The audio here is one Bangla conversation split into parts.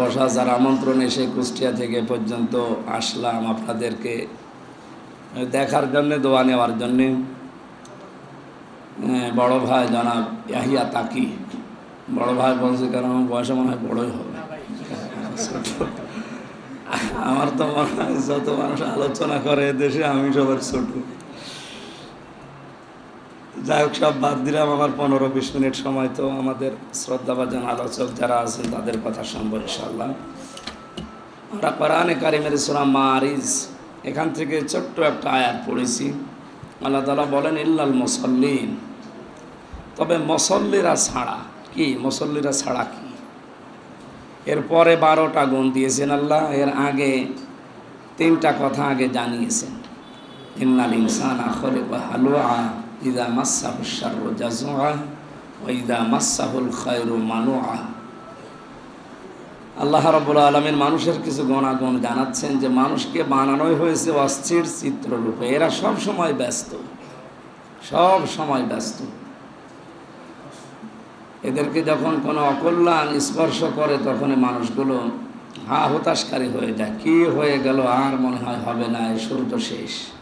বসা যার আমন্ত্রণ এসে কুষ্টিয়া থেকে পর্যন্ত আসলাম আপনাদেরকে দেখার জন্যে, দোয়া নেওয়ার জন্যে। বড় ভাই জনাব ইয়াহিয়া তাকি। বড় ভাই বলছে কারণ আমার বয়সে মনে হয় বড়ই হবে। আমার তো মনে হয়, যত মানুষ আলোচনা করে, দেশে আমি সবার ছোট। যাই হোক, সব বাদ দিলাম। আমার পনেরো বিশ মিনিট সময় তো আমাদের শ্রদ্ধাভাজন আলোচক যারা আছেন, তাদের কথা শুনব ইনশাল্লাহ আমরা কোরআনে কারিমের সুরা মারিজ, এখান থেকে ছোট্ট একটা আয়াত পড়েছি। আল্লাহ তালা বলেন, ইল্লাল মুসল্লিন। তবে মুসল্লিরা ছাড়া কি? মুসল্লিরা ছাড়া কি? এরপরে বারোটা গুণ দিয়েছেন আল্লাহ। এর আগে তিনটা কথা আগে জানিয়েছেন। ইন্নাল ইনসান আখরে বা হালুয়া। ইদা মাসাহু শারু জাজুয়া ও ইদা মাসাহুল খয়রু মানুয়া আল্লাহ রবুল আলমের মানুষের কিছু গণাগুণ জানাচ্ছেন যে মানুষকে বানানোই হয়েছে অস্থির চিত্ররূপে। এরা সব সময় ব্যস্ত। সব সময় ব্যস্ত। এদেরকে যখন কোনো অকল্যাণ স্পর্শ করে তখন মানুষগুলো হা হতাশকারী হয়ে যায়। কি হয়ে গেল আর মনে হয় হবে না সূর্য শেষ।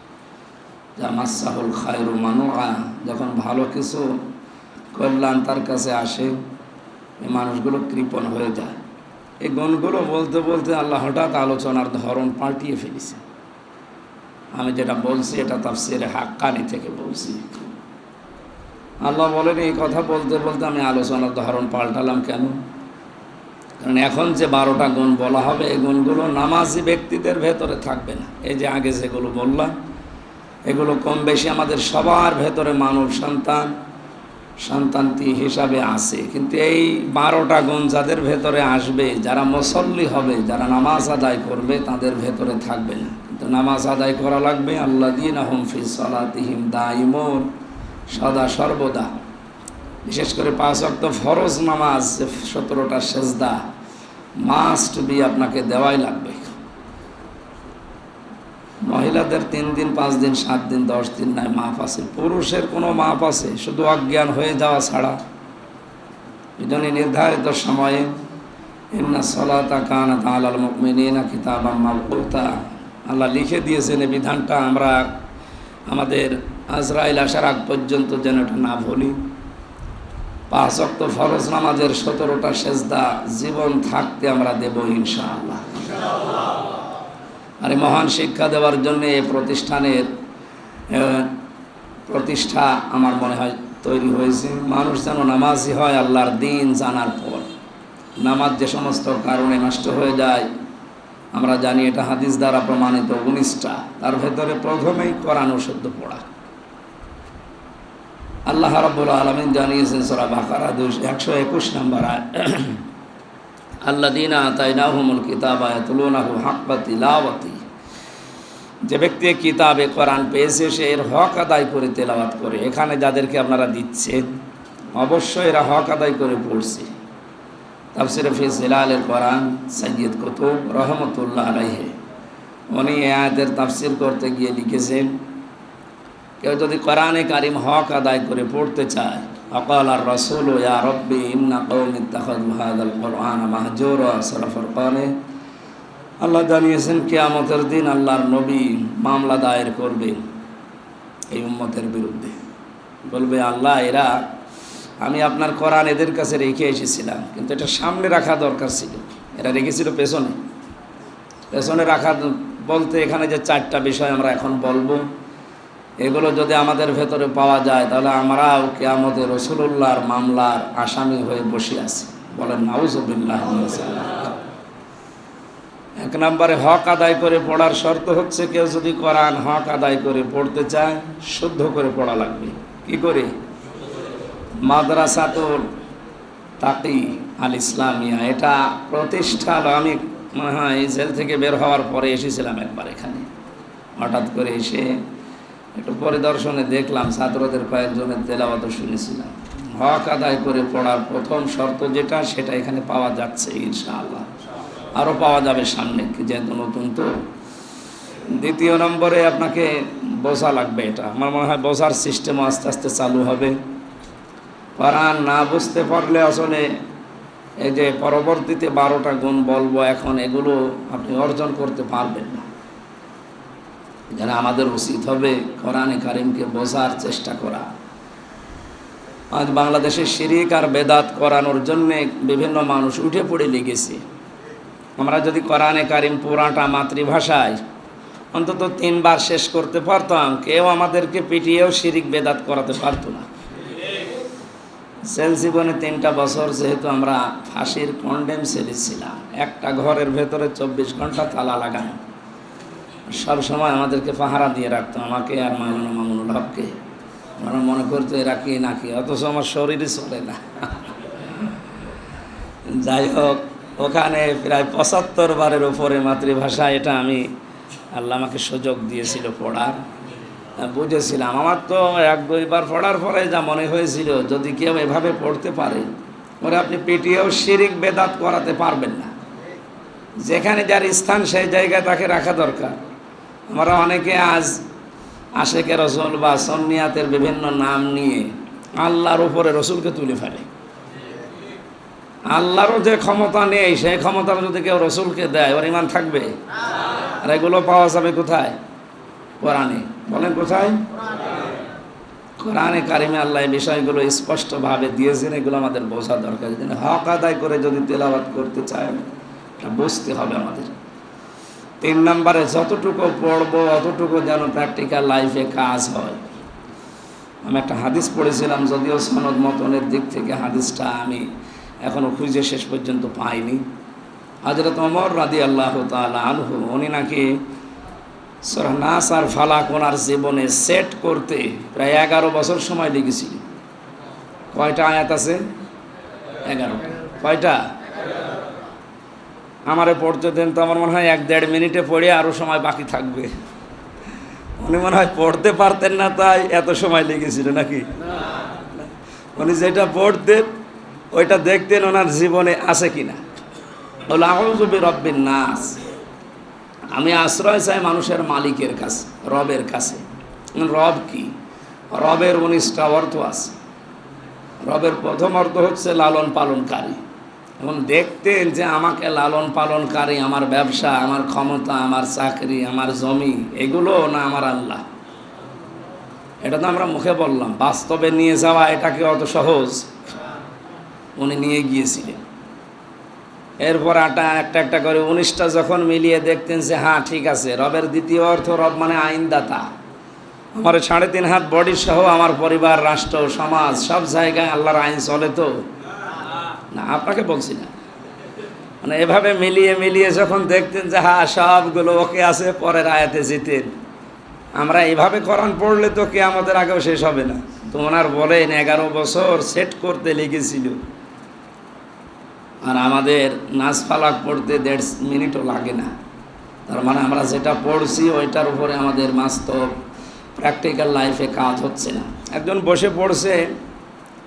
যা মাসাহুল খায়রু মানুয়া যখন ভালো কিছু কল্যাণ তার কাছে আসে, এই মানুষগুলো কৃপণ হয়ে যায়। এই গুণগুলো বলতে বলতে আল্লাহ হঠাৎ আলোচনার ধরন পাল্টিয়ে ফেলেছে। আমি যেটা বলছি, এটা তাফসিরে হাক্কানি থেকে বলছি। আল্লাহ বলেন, এই কথা বলতে বলতে আমি আলোচনার ধরন পাল্টালাম কেন? কারণ এখন যে বারোটা গুণ বলা হবে, এই গুণগুলো নামাজি ব্যক্তিদের ভেতরে থাকবে না। এই যে আগে যেগুলো বললাম এগুলো কম বেশি আমাদের সবার ভেতরে মানব সন্তান, সন্তানটি হিসাবে আছে। কিন্তু এই বারোটা গুণ যাদের ভেতরে আসবে, যারা মুসল্লি হবে, যারা নামাজ আদায় করবে, তাদের ভেতরে থাকবে না। কিন্তু নামাজ আদায় করা লাগবে আল্লাহ দিন আহম ফি সলাতিহিম দাইমন সদা সর্বদা। বিশেষ করে পাঁচ অক্ট ফরজ নামাজ সতেরোটা সেজদা মাস্ট বি আপনাকে দেওয়াই লাগবে। মহিলাদের তিন দিন, পাঁচ দিন, সাত দিন, দশ দিন নাই, মাপ আছে। পুরুষের কোনো মাপ আছে, শুধু অজ্ঞান হয়ে যাওয়া ছাড়া। এই জন্য নির্ধারিত সময়ে, ইন্না সলাতা কানা তালাল মুকমিনা কিতাব মাবকুতা আল্লাহ লিখে দিয়েছেন এই বিধানটা, আমরা আমাদের আজরাইল আসার আগ পর্যন্ত যেন এটা না ভুলি। পাঁচ অক্ত ফরজ নামাজের সতেরোটা সেজদা জীবন থাকতে আমরা দেব ইনশাআল্লাহ। আর মহান শিক্ষা দেওয়ার জন্য এই প্রতিষ্ঠানের প্রতিষ্ঠা আমার মনে হয় তৈরি হয়েছে। মানুষ যেন নামাজি হয় আল্লাহর দিন জানার পর। নামাজ যে সমস্ত কারণে নষ্ট হয়ে যায়, আমরা জানি এটা হাদিস দ্বারা প্রমাণিত, উনিশটা। তার ভেতরে প্রথমেই কোরআন শুদ্ধ পড়া। আল্লাহ রাব্বুল আলমিন জানিয়েছেন সোরা বাকারা দুশ একশো একুশ নম্বর আয়। আল্লাদিনা তাইনাহুমুল কিতাবা তুলনাহু হাক্কা তিলাওয়াতি। যে ব্যক্তি কিতাবে কোরআন পেয়েছে, সে এর হক আদায় করে তেলাওয়াত করে। এখানে যাদেরকে আপনারা দিচ্ছেন, অবশ্যই এরা হক আদায় করে পড়ছে। তাফসির ফি জিলালের কোরআন সৈয়দ কুতুব রহমতুল্লাহ আলাইহে। উনি এ আয়াতের তাফসির করতে গিয়ে লিখেছেন, কেউ যদি কোরআনে কারিম হক আদায় করে পড়তে চায় রসুল ও ইয়া রব্বি ইন্না কৌমি তাহদ হাদাল কোরআন মাহজুর সরফর কানে আল্লাহ জানিয়েছেন, কেয়ামতের দিন আল্লাহর নবী মামলা দায়ের করবে এই উম্মতের বিরুদ্ধে। বলবে, আল্লাহ, এরা, আমি আপনার কোরআন এদের কাছে রেখে এসেছিলাম, কিন্তু এটা সামনে রাখা দরকার ছিল। এরা রেখেছিল পেছনে। পেছনে রাখা বলতে এখানে যে চারটা বিষয় আমরা এখন বলব। এগুলো যদি আমাদের ভেতরে পাওয়া যায়, তাহলে আমরাও কেয়ামতে রসুল্লাহর মামলার আসামি হয়ে বসে আছি। বলেন, নাউজুবিল্লাহ এক নম্বরে, হক আদায় করে পড়ার শর্ত হচ্ছে, কেউ যদি কোরআন হক আদায় করে পড়তে চায়, শুদ্ধ করে পড়া লাগবে। কি করে? মাদ্রাসাতুল তাকি আল ইসলামিয়া, এটা প্রতিষ্ঠা আমি মনে হয়, জেল থেকে বের হওয়ার পরে এসেছিলাম একবার এখানে। হঠাৎ করে এসে একটু পরিদর্শনে দেখলাম ছাত্রদের কয়েকজনের তেলাওয়াত শুনেছিলাম। হক আদায় করে পড়ার প্রথম শর্ত যেটা, সেটা এখানে পাওয়া যাচ্ছে ইনশাআল্লাহ। আরও পাওয়া যাবে সামনে, যেহেতু নতুন তো। দ্বিতীয় নম্বরে আপনাকে বোঝা লাগবে এটা। আমার মনে হয় বোঝার সিস্টেম আস্তে আস্তে চালু হবে। কোরআন না বুঝতে পারলে আসলে এই যে পরবর্তীতে বারোটা গুণ বলব এখন, এগুলো আপনি অর্জন করতে পারবেন না। এখানে আমাদের উচিত হবে কোরআনে কারিমকে বোঝার চেষ্টা করা। আজ বাংলাদেশে শিরিক আর বেদাত করানোর জন্যে বিভিন্ন মানুষ উঠে পড়ে লেগেছে। আমরা যদি কোরআনে কারিম পুরাটা মাতৃভাষায় অন্তত তিনবার শেষ করতে পারতাম, কেউ আমাদেরকে পিটিয়েও শিরিক বেদাত করাতে পারতো না। সেল জীবনে তিনটা বছর যেহেতু আমরা ফাঁসির কন্ডেম সেলে ছিলাম একটা ঘরের ভেতরে চব্বিশ ঘণ্টা তালা লাগানো। সব সময় আমাদেরকে পাহারা দিয়ে রাখতো, আমাকে আর মামুন মামুনুল হককে। আমরা মনে করতো এরা কি নাকি অথচ আমার শরীরই চলে না। যাই হোক, ওখানে প্রায় পঁচাত্তর বারের ওপরে মাতৃভাষা, এটা আমি আল্লাহ আমাকে সুযোগ দিয়েছিল পড়ার। বুঝেছিলাম। আমার তো এক দুইবার পড়ার পরে যা মনে হয়েছিল, যদি কেউ এভাবে পড়তে পারে, ওরা আপনি পিটিয়েও শিরিক বেদাত করাতে পারবেন না। যেখানে যার স্থান, সেই জায়গায় তাকে রাখা দরকার। আমরা অনেকে আজ আশেকে রসুল বা সন্নিয়াতের বিভিন্ন নাম নিয়ে আল্লাহর উপরে রসুলকে তুলে ফেলে। আল্লাহরও যে ক্ষমতা নেই, সেই ক্ষমতা যদি কেউ রসুলকে দেয়, ওর ইমান থাকবে? আর এগুলো পাওয়া যাবে কোথায়? কোরআনে। বলেন কোথায়? কোরআনে কারিমে আল্লাহ এই বিষয়গুলো স্পষ্টভাবে দিয়েছেন, এগুলো আমাদের বোঝা দরকার। যদি হক আদায় করে যদি তেলাবাদ করতে চায় বুঝতে হবে আমাদের। তিন নম্বরে যতটুকু পড়ব, অতটুকু যেন প্র্যাকটিক্যাল লাইফে কাজ হয়। আমি একটা হাদিস পড়েছিলাম, যদিও সনদ মতনের দিক থেকে হাদিসটা আমি এখনও খুঁজে শেষ পর্যন্ত পাইনি। হজরত অমর রাদি আল্লাহ তালা আনহু, উনি নাকি নাস আর ফালাক ওনার জীবনে সেট করতে প্রায় এগারো বছর সময় লেগেছিল। কয়টা আয়াত আছে? এগারোটা কয়টা? আমারে পড়তে দেন তো আমার মনে হয় এক দেড় মিনিটে পড়ে আরও সময় বাকি থাকবে। উনি মনে হয় পড়তে পারতেন না তাই এত সময় লেগেছিল নাকি? উনি যেটা পড়তেন, ওইটা দেখতেন ওনার জীবনে আছে কিনা। বলে আউজুবি রব্বিন নাস। আমি আশ্রয় চাই মানুষের মালিকের কাছে, রবের কাছে। রব কি? রবের উনিশটা অর্থ আছে। রবের প্রথম অর্থ হচ্ছে লালন পালনকারী। এবং দেখতেন যে আমাকে লালন পালনকারী আমার ব্যবসা, আমার ক্ষমতা, আমার চাকরি, আমার জমি, এগুলো না আমার আল্লাহ। এটা তো আমরা মুখে বললাম, বাস্তবে নিয়ে যাওয়া এটাকে অত সহজ? উনি নিয়ে গিয়েছিলেন। এরপর আটা একটা একটা করে উনিশটা যখন মিলিয়ে দেখতেন যে হ্যাঁ ঠিক আছে, রবের দ্বিতীয় অর্থ রব মানে আইনদাতা। আমার সাড়ে তিন হাত বডি সহ আমার পরিবার, রাষ্ট্র, সমাজ, সব জায়গায় আল্লাহর আইন চলে তো। না, আপনাকে বলছি না। মানে এভাবে মিলিয়ে মিলিয়ে যখন দেখতেন যে হ্যাঁ সবগুলো ওকে আছে, পরের আয়াতে জিতেন। আমরা এইভাবে করান পড়লে তো কে আমাদের আগেও শেষ হবে না। তো ওনার বলেন এগারো বছর সেট করতে লেগেছিল। আর আমাদের নাচ ফালাক পড়তে দেড় মিনিটও লাগে না। তার মানে আমরা যেটা পড়ছি, ওইটার উপরে আমাদের বাস্তব প্র্যাকটিক্যাল লাইফে কাজ হচ্ছে না। একজন বসে পড়ছে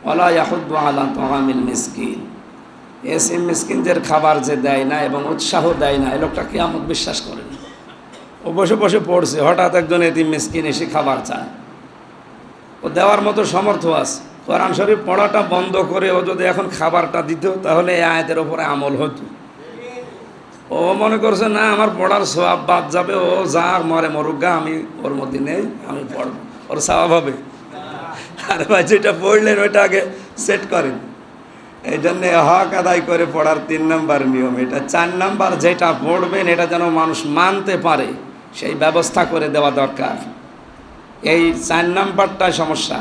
ওলা ইয়াহুদ্দ আলা তহামিল মিসকিন। এসিম মিসকিনদের খাবার যে দেয় না এবং উৎসাহ দেয় না, এ লোকটা কেয়ামত বিশ্বাস করে না। ও বসে বসে পড়ছে, হঠাৎ একজন এতিম মিসকিন এসে খাবার চায়। ও দেওয়ার মতো সমর্থ আছে। কোরআন শরীফ পড়াটা বন্ধ করে ও যদি এখন খাবারটা দিত, তাহলে এই আয়াতের ওপরে আমল হতো। ও মনে করছে, না, আমার পড়ার সবাব বাদ যাবে, ও যা মরে মরুগা আমি ওর মধ্যে নেই, আমি পড়ব। ওর স্বভাব হবে। আর ভাই, যেটা পড়লেন, ওইটা আগে সেট করেন। এই জন্যে হক আদায় করে পড়ার তিন নাম্বার নিয়ম এটা। চার নাম্বার যেটা পড়বেন, এটা যেন মানুষ মানতে পারে, সেই ব্যবস্থা করে দেওয়া দরকার। এই চার নাম্বারটা সমস্যা।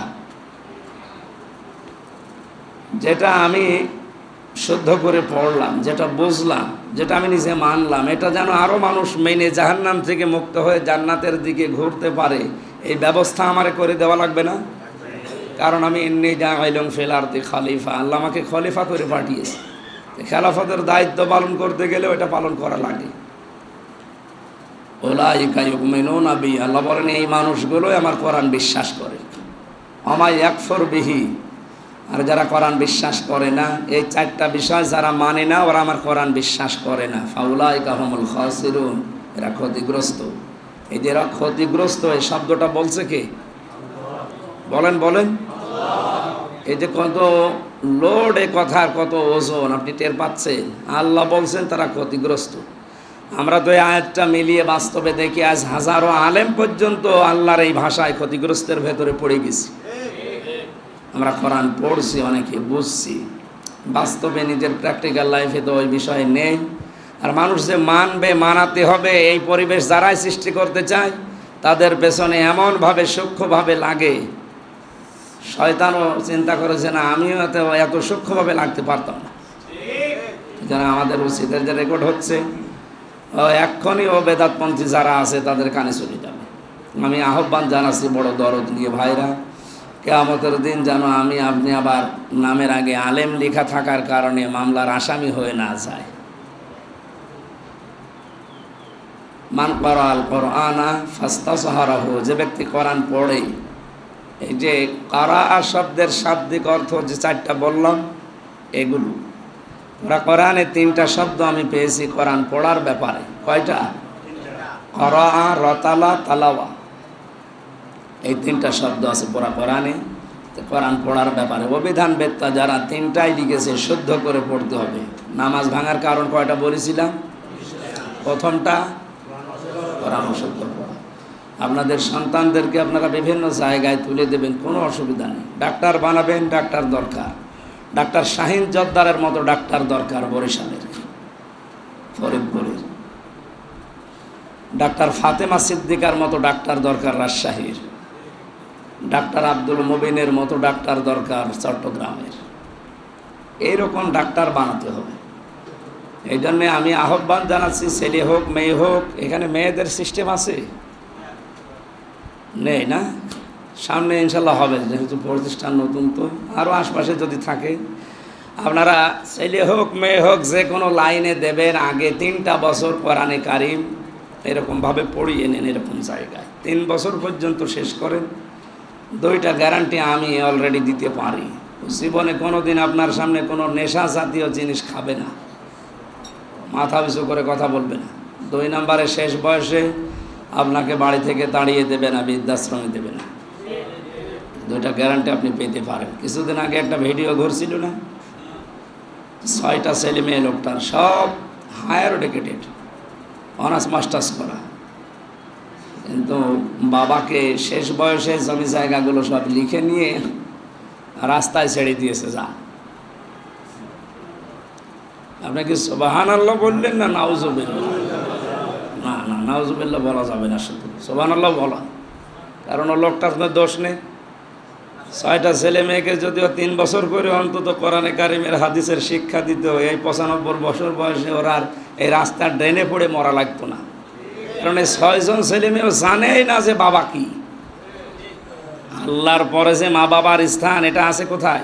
যেটা আমি শুদ্ধ করে পড়লাম, যেটা বুঝলাম, যেটা আমি নিজে মানলাম, এটা যেন আরও মানুষ মেনে জাহান্নাম থেকে মুক্ত হয়ে জান্নাতের দিকে ঘুরতে পারে, এই ব্যবস্থা আমার করে দেওয়া লাগবে না? কারণ আমি এমনি যা আইলং ফেলারতে খালিফা, আল্লাহ আমাকে খলিফা করে পাঠিয়েছে। খেলাফতের দায়িত্ব পালন করতে গেলে ওটা পালন করা লাগে। ওলা ইকাইমেনো নাবি আল্লাহ বলেন, এই মানুষগুলোই আমার কোরআন বিশ্বাস করে। আমায় একফর বিহি, আর যারা কোরআন বিশ্বাস করে না, এই চারটা বিষয় যারা মানে না, ওরা আমার কোরআন বিশ্বাস করে না। ফাউলাই কাহমুল খাসিরুন, এরা ক্ষতিগ্রস্ত। যে ক্ষতিগ্রস্ত, এই শব্দটা বলছে কে? বলেন বলেন। এই যে কত লোড এ কথার কত ওজন আপনি টের পাচ্ছেন? আল্লাহ বলছেন, তারা ক্ষতিগ্রস্ত। আমরা তো আয়াতটা মিলিয়ে বাস্তবে দেখি, আজ হাজারো আলেম পর্যন্ত আল্লাহর এই ভাষায় ক্ষতিগ্রস্তের ভেতরে পড়ে গেছি। আমরা কোরআন পড়ছি, অনেকে বুঝছি। বাস্তবে নিজের প্র্যাকটিক্যাল লাইফে তো ওই বিষয় নেই। আর মানুষ যে মানবে, মানাতে হবে, এই পরিবেশ যারাই সৃষ্টি করতে চায়, তাদের পেছনে এমনভাবে সূক্ষ্মভাবে লাগে। শয়তানও চিন্তা করেছে না, আমিও এত এত সূক্ষ্মভাবে লাগতে পারতাম না। যারা আমাদের উচিতের যে রেকর্ড হচ্ছে এক্ষণই ও বেদাতপন্থী যারা আছে, তাদের কানে চলে যাবে। আমি আহ্বান জানাচ্ছি বড় দরদ নিয়ে ভাইরা, কেয়ামতের দিন যেন আমি, আপনি আবার নামের আগে আলেম লেখা থাকার কারণে মামলার আসামি হয়ে না যায়। মান করাল কোরআনা ফাস্তা সাহারাহ যে ব্যক্তি কোরআন পড়ে এই যে কারা শব্দের শাব্দিক অর্থ যে চারটা বললাম, এগুলো। ওরা কোরআনে তিনটা শব্দ আমি পেয়েছি কোরআন পড়ার ব্যাপারে। কয়টা? করা রতালা, তালাওয়া। এই তিনটা শব্দ আছে পড়া কোরআনে। কোরআন পড়ার ব্যাপারে অভিধান বেত্তা যারা তিনটাই লিখেছে শুদ্ধ করে পড়তে হবে। নামাজ ভাঙার কারণ কয়টা বলেছিলাম? প্রথমটা, কোরআন শুদ্ধ আপনাদের সন্তানদেরকে আপনারা বিভিন্ন জায়গায় তুলে দেবেন, কোনো অসুবিধা নেই। ডাক্তার বানাবেন, ডাক্তার দরকার। ডাক্তার শাহিন জদ্দারের মতো ডাক্তার দরকার বরিশালের। ফরিদপুরের। ডাক্তার ফাতেমা সিদ্দিকার মতো ডাক্তার দরকার রাজশাহীর। ডাক্তার আব্দুল মুবিনের মতো ডাক্তার দরকার চট্টগ্রামের। এইরকম ডাক্তার বানাতে হবে। এই জন্যে আমি আহ্বান জানাচ্ছি, ছেলে হোক, মেয়ে হোক, এখানে মেয়েদের সিস্টেম আছে। নেই না? সামনে ইনশাল্লাহ হবে, যেহেতু প্রতিষ্ঠান নতুন তো। আরও আশপাশে যদি থাকে, আপনারা ছেলে হোক, মেয়ে হোক, যে কোনো লাইনে দেবেন, আগে তিনটা বছর কোরআনে কারিম এরকমভাবে পড়িয়ে নেন এরকম জায়গায়। তিন বছর পর্যন্ত শেষ করেন। দুইটা গ্যারান্টি আমি অলরেডি দিতে পারি। জীবনে কোনো দিন আপনার সামনে কোনো নেশা জাতীয় জিনিস খাবে না। মাথা পিছু করে কথা বলবে না। দুই নম্বরে শেষ বয়সে আপনাকে বাড়ি থেকে তাড়িয়ে দেবে না, বৃদ্ধাশ্রমে দেবে না। দুইটা গ্যারান্টি আপনি পেতে পারেন। কিছুদিন আগে একটা ভিডিও ঘুরছিল না? ছয়টা ছেলে মেয়ে লোকটার, সব হায়ার এডুকেটেড অনার্স মাস্টার্স করা। কিন্তু বাবাকে শেষ বয়সে জমি জায়গাগুলো সব লিখে নিয়ে রাস্তায় ছেড়ে দিয়েছে, যা। আপনাকে সোবাহান আল্লাহ বললেন না নাউজুবিল্লা নাউজুবিল্লা বলা যাবে না শুধু। সোবাহান আল্লাহ বলা। কারণ ও লোকটার কোনো দোষ নেই। ছয়টা ছেলে মেয়েকে যদিও তিন বছর করে অন্তত কোরআনে কারিমের হাদিসের শিক্ষা দিত এই পঁচানব্বই বছর বয়সে ওরা আর এই রাস্তার ড্রেনে পড়ে মরা লাগতো না। কারণ এই ছয়জন ছেলে মেয়েও জানেই না যে বাবা কি। আল্লাহর পরে যে মা বাবার স্থান, এটা আছে কোথায়?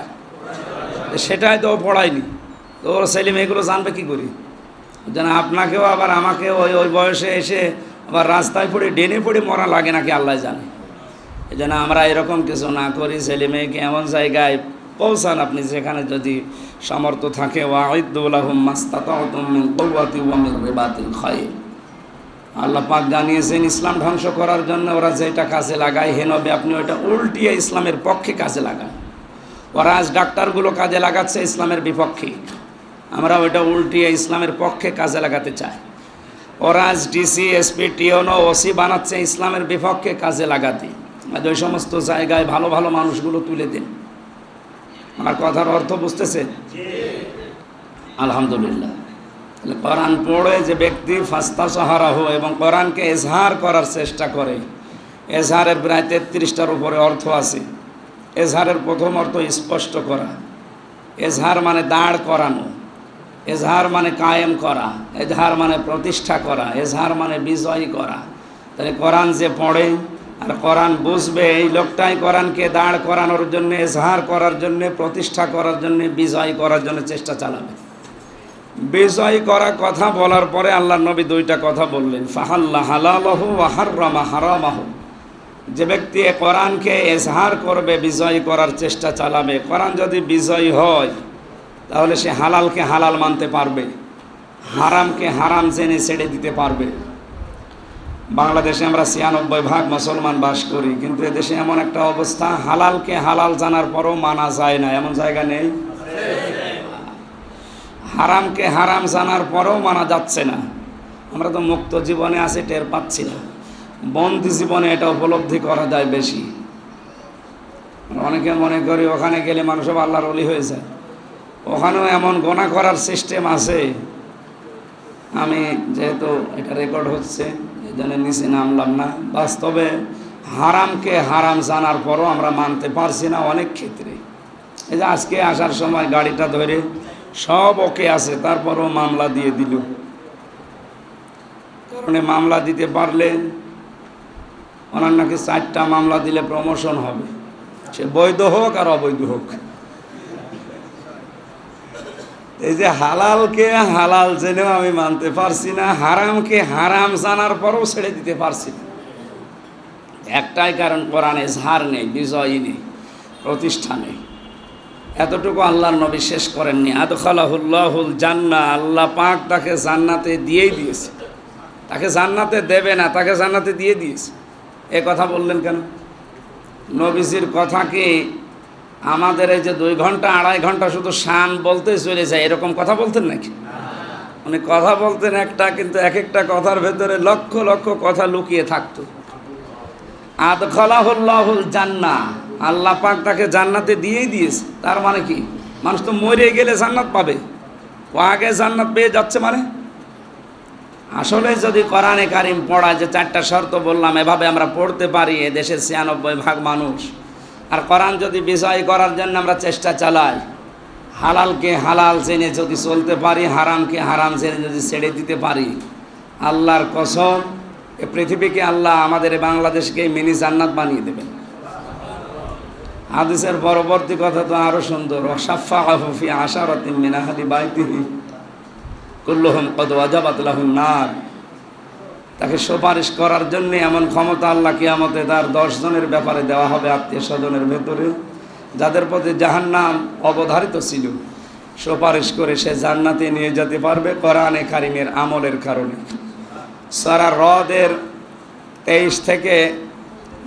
সেটাই তো পড়ায়নি। তো ওর ছেলে মেয়েগুলো জানবে কী করি? যেন আপনাকেও আবার আমাকে ওই ওই বয়সে এসে আবার রাস্তায় পড়ে, ডেনে পড়ে মরা লাগে নাকি আল্লাহ জানে। এই জন্য আমরা এরকম কিছু না করি, ছেলে মেয়েকে এমন জায়গায় পৌঁছান আপনি যেখানে যদি সামর্থ্য থাকে। আল্লাহ পাক জানিয়েছেন, ইসলাম ধ্বংস করার জন্য ওরা যেটা কাজে লাগায় হেনবে আপনি ওইটা উল্টিয়ে ইসলামের পক্ষে কাজে লাগান। ওরা আজ ডাক্তারগুলো কাজে লাগাচ্ছে ইসলামের বিপক্ষে। আমরা ওইটা উল্টিয়ে ইসলামের পক্ষে কাজে লাগাতে চাই। ওরা আজ ডিসি এসপি টিওনো ওসি বানাচ্ছে, ইসলামের বিপক্ষে কাজে লাগাতে। আজ ওই সমস্ত জায়গায় ভালো ভালো মানুষগুলো তুলে দিন। আমার কথার অর্থ বুঝতেছে আলহামদুলিল্লাহ। তাহলে কোরআন পড়ে যে ব্যক্তি ফাস্তা সাহারাহ এবং কোরআনকে এজহার করার চেষ্টা করে, এজহারের প্রায় তেত্রিশটার উপরে অর্থ আছে। এজহারের প্রথম অর্থ স্পষ্ট করা। এজহার মানে দাঁড় করানো। এজহার মানে কায়েম করা, এজহার মানে প্রতিষ্ঠা করা, এজহার মানে বিজয়ী করা। তাহলে কোরআন যে পড়ে আর কোরআন বুঝবে, এই লোকটাই কোরআনকে দাঁড় করানোর জন্য, এজহার করার জন্য, প্রতিষ্ঠা করার জন্য, বিজয় করার জন্য চেষ্টা চালাবে। বিজয় করা কথা বলার পরে আল্লাহ নবী দুইটা কথা বললেন, ফাহাল্লা হালালহু ওয়াহার্রামা হারামাহু। যে ব্যক্তি কোরআনকে এজহার করবে, বিজয় করার চেষ্টা চালাবে, কোরআন যদি বিজয় হয় তাহলে সে হালালকে হালাল মানতে পারবে, হারামকে হারাম জেনে ছেড়ে দিতে পারবে। বাংলাদেশে আমরা ছিয়ানব্বই ভাগ মুসলমান বাস করি, কিন্তু এদেশে এমন একটা অবস্থা, হালালকে হালাল জানার পরও মানা যায় না। এমন জায়গা নেই? হারামকে হারাম জানার পরেও মানা যাচ্ছে না। আমরা তো মুক্ত জীবনে আছি, টের পাচ্ছি না। বন্দি জীবনে এটা উপলব্ধি করা যায় বেশি। অনেকে মনে করি, ওখানে গেলে মানুষ আল্লাহর অলি হয়ে যায়। ওখানেও এমন গোনা করার সিস্টেম আছে। আমি যেহেতু এটা রেকর্ড হচ্ছে, এই জন্য নিচে নামলাম না। বাস্তবে হারামকে হারাম জানার পরও আমরা মানতে পারছি না অনেক ক্ষেত্রে। এই যে আজকে আসার সময় গাড়িটা ধরে সব ওকে আছে, তারপরও মামলা দিয়ে দিল। কারণে মামলা দিতে পারলে ওনার নাকি চারটা মামলা দিলে প্রমোশন হবে। সে বৈধ হোক আর অবৈধ হোক। এই যে হালালকে হালাল জেনেও আমি মানতে পারছি না, হারামকে হারাম জানার পরও ছেড়ে দিতে পারছি না। একটাই কারণ, কোরআনে ঝাড় নেই বিজয়ী নেই, প্রতিষ্ঠা নেই। এতটুকু আল্লাহর নবী শেষ করেননি। আদখালাহুল্লাহুল জান্না, আল্লাহ পাক তাকে জান্নাতে দিয়েই দিয়েছে। তাকে জান্নাতে দেবে না, তাকে জান্নাতে দিয়ে দিয়েছে। এ কথা বললেন কেন? নবীজির কথা কি আমাদের এই যে দুই ঘণ্টা, আড়াই ঘণ্টা শুধু শান বলতে চলে যায়, এরকম কথা বলতেন নাকি? উনি কথা বলতেন একটা, কিন্তু এক একটা কথার ভেতরে লক্ষ লক্ষ কথা লুকিয়ে থাকতো। আদখলাহুল্লাহুল জান্না, আল্লাহ পাক তাকে জান্নাতে দিয়েই দিয়েছে। তার মানে কি? মানুষ তো মরে গেলে জান্নাত পাবে। ও আগে জান্নাত পেয়ে যাচ্ছে মানে? আসলে যদি কোরআনে কারিম পড়া যে চারটা শর্ত বললাম, এভাবে আমরা পড়তে পারি এ দেশের ছিয়ানব্বই ভাগ মানুষ আর কোরআন যদি বিষয় করার জন্য আমরা চেষ্টা চালাই, হালালকে হালাল চেনে যদি চলতে পারি, হারামকে হারাম চেনে যদি ছেড়ে দিতে পারি, আল্লাহর কসম, এ পৃথিবীকে আল্লাহ আমাদের বাংলাদেশকে মিনি জান্নাত বানিয়ে দেবেন। হাদিসের পরবর্তী কথা তো আরও সুন্দর অসাফা আহফি আশারতিন মিনাহালি বাইতিহি, কুল্লুহম কদ ওয়াজাবাত লাহুম নার। তাকে সুপারিশ করার জন্য এমন ক্ষমতা আল্লাহ কিয়ামতে তার দশ জনের ব্যাপারে দেওয়া হবে আত্মীয় স্বজনের ভেতরে, যাদের প্রতি জাহান্নাম অবধারিত ছিল। সুপারিশ করে সে জান্নাতে নিয়ে যেতে পারবে কোরআনে কারিমের আমলের কারণে। সারা হ্রদের তেইশ থেকে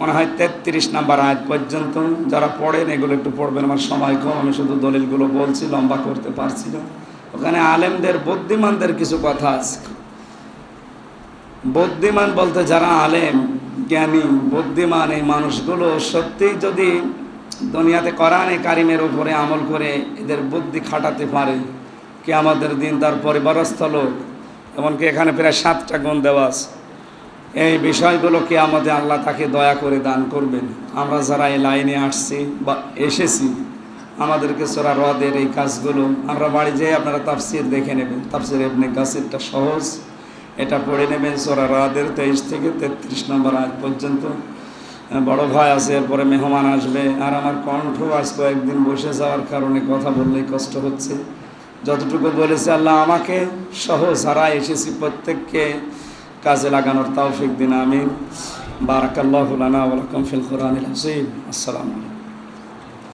মনে হয় তেত্রিশ নাম্বার আজ পর্যন্ত, যারা পড়েন এগুলো একটু পড়বেন, আমার সময় কম, আমি শুধু দলিলগুলো বলছি, লম্বা করতে পারছি না। ওখানে আলেমদের, বুদ্ধিমানদের কিছু কথা আছে। বুদ্ধিমান বলতে যারা আলেম, জ্ঞানী, বুদ্ধিমান এই মানুষগুলো সত্যিই যদি দুনিয়াতে কোরআনে কারিমের উপরে আমল করে এদের বুদ্ধি খাটাতে পারে কি আমাদের দিন তার পরিবারস্থ লোক, এমনকি এখানে প্রায় সাতটা গুণ দেওয়া আছে। এই বিষয়গুলো কি আমাদের আল্লাহ তাকে দয়া করে দান করবেন। আমরা যারা এই লাইনে আসছি বা এসেছি, আমাদেরকে সোরা হ্রদের এই কাজগুলো, আমরা বাড়ি যেয়ে আপনারা তাফসির দেখে নেবেন। তাফসির এমনি গাছেরটা সহজ। এটা পড়ে নেবেন সোরা রাদের তেইশ থেকে তেত্রিশ নম্বর আজ পর্যন্ত। বড় ভাই আছে, এরপরে মেহমান আসবে। আর আমার কণ্ঠ আজ কয়েকদিন বসে যাওয়ার কারণে কথা বললেই কষ্ট হচ্ছে। যতটুকু বলেছে আল্লাহ আমাকে সহ যারা এসেছি প্রত্যেককে কাজে লাগানোর তৌফিক দিন, আমিন। বারাকাল্লাহ লানা ওয়ালাকুম ফিল কোরআনিল হাসিব আসসালামু আলাইকুম।